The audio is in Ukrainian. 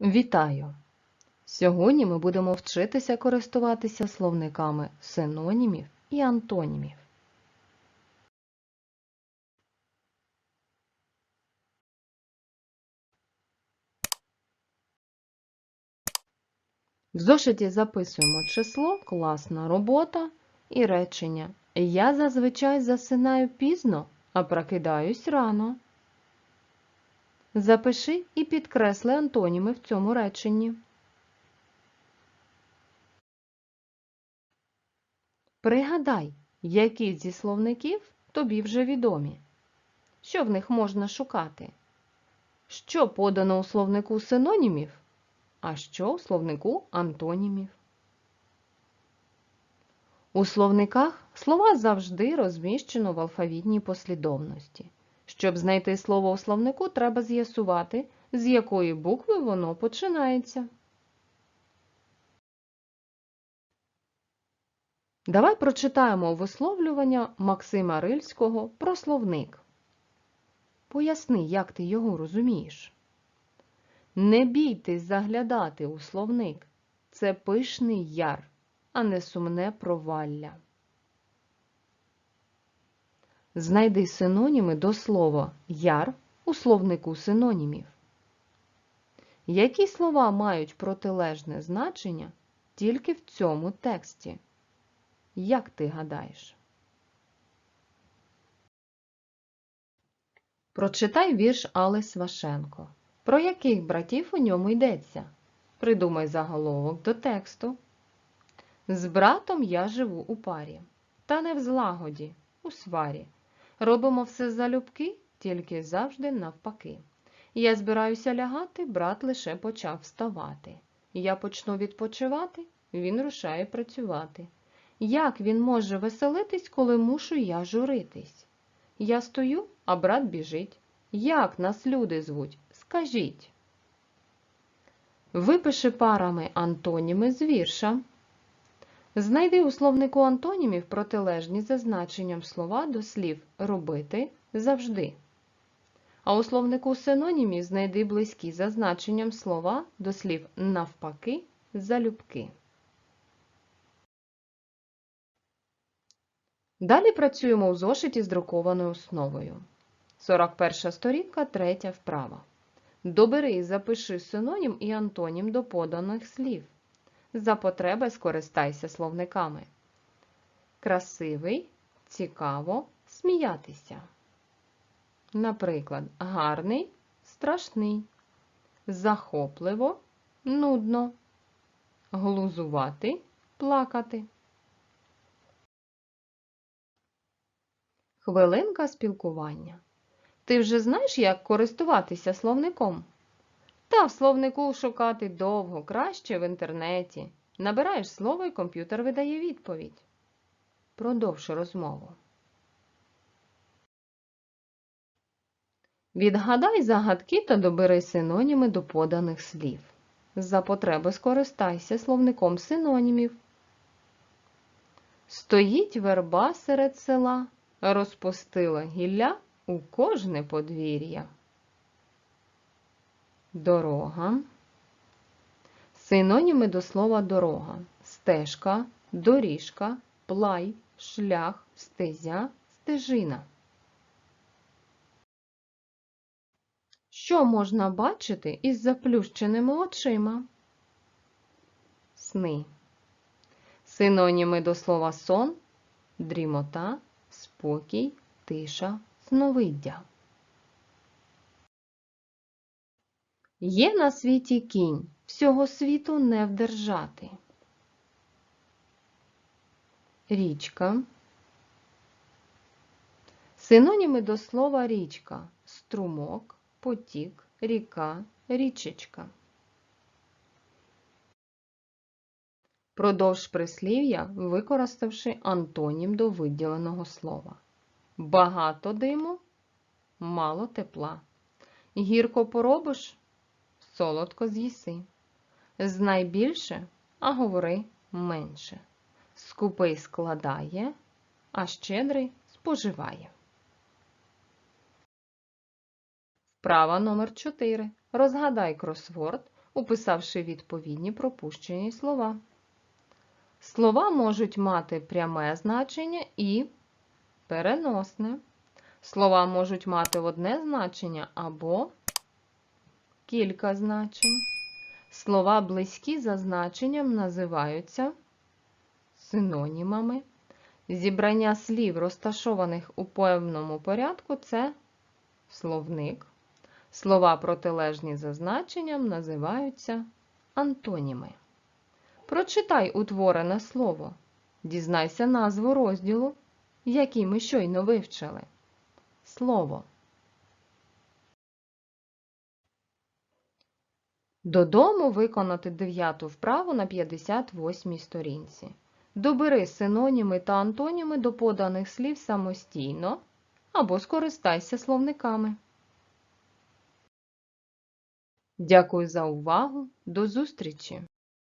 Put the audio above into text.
Вітаю! Сьогодні ми будемо вчитися користуватися словниками синонімів і антонімів. В зошиті записуємо число, класна робота і речення. Я зазвичай засинаю пізно, а прокидаюсь рано. Запиши і підкресли антоніми в цьому реченні. Пригадай, які зі словників тобі вже відомі. Що в них можна шукати? Що подано у словнику синонімів, а що у словнику антонімів? У словниках слова завжди розміщено в алфавітній послідовності. Щоб знайти слово у словнику, треба з'ясувати, з якої букви воно починається. Давай прочитаємо висловлювання Максима Рильського про словник. Поясни, як ти його розумієш. Не бійтесь заглядати у словник. Це пишний яр, а не сумне провалля. Знайди синоніми до слова яр у словнику синонімів. Які слова мають протилежне значення тільки в цьому тексті? Як ти гадаєш? Прочитай вірш Али Свашенко. Про яких братів у ньому йдеться? Придумай заголовок до тексту. З братом я живу у парі, та не в злагоді, у сварі. Робимо все залюбки, тільки завжди навпаки. Я збираюся лягати, брат лише почав вставати. Я почну відпочивати, він рушає працювати. Як він може веселитись, коли мушу я журитись? Я стою, а брат біжить. Як нас люди звуть? Скажіть. Випиши парами антоніми з вірша. Знайди у словнику антонімів протилежні за значенням слова до слів робити завжди. А у словнику синонімів знайди близькі за значенням слова до слів навпаки залюбки. Далі працюємо у зошиті з друкованою основою. 41 сторінка, 3 вправа. Добери і запиши синонім і антонім до поданих слів. За потреби скористайся словниками. Красивий, цікаво, сміятися. Наприклад, гарний, страшний, захопливо, нудно, глузувати, плакати. Хвилинка спілкування. Ти вже знаєш, як користуватися словником? Та в словнику шукати довго, краще в інтернеті. Набираєш слово і комп'ютер видає відповідь. Продовж розмову. Відгадай загадки та добери синоніми до поданих слів. За потреби скористайся словником синонімів. Стоїть верба серед села, розпустила гілля у кожне подвір'я. Дорога. Синоніми до слова дорога. Стежка, доріжка, плай, шлях, стезя, стежина. Що можна бачити із заплющеними очима? Сни. Синоніми до слова сон, дрімота, спокій, тиша, сновиддя. Є на світі кінь, всього світу не вдержати. Річка. Синоніми до слова річка струмок, потік, ріка, річечка. Продовж прислів'я, використавши антонім до виділеного слова. Багато диму, мало тепла. Гірко поробиш, солодко з'їси. Знай більше, а говори менше. Скупий складає, а щедрий споживає. Вправа номер 4. Розгадай кросворд, уписавши відповідні пропущені слова. Слова можуть мати пряме значення і переносне. Слова можуть мати одне значення або кілька значень. Слова близькі за значенням називаються синонімами. Зібрання слів, розташованих у певному порядку, це словник. Слова протилежні за значенням називаються антоніми. Прочитай утворене слово. Дізнайся назву розділу, який ми щойно вивчили. Слово. Додому виконати дев'яту вправу на 58 сторінці. Добери синоніми та антоніми до поданих слів самостійно або скористайся словниками. Дякую за увагу. До зустрічі!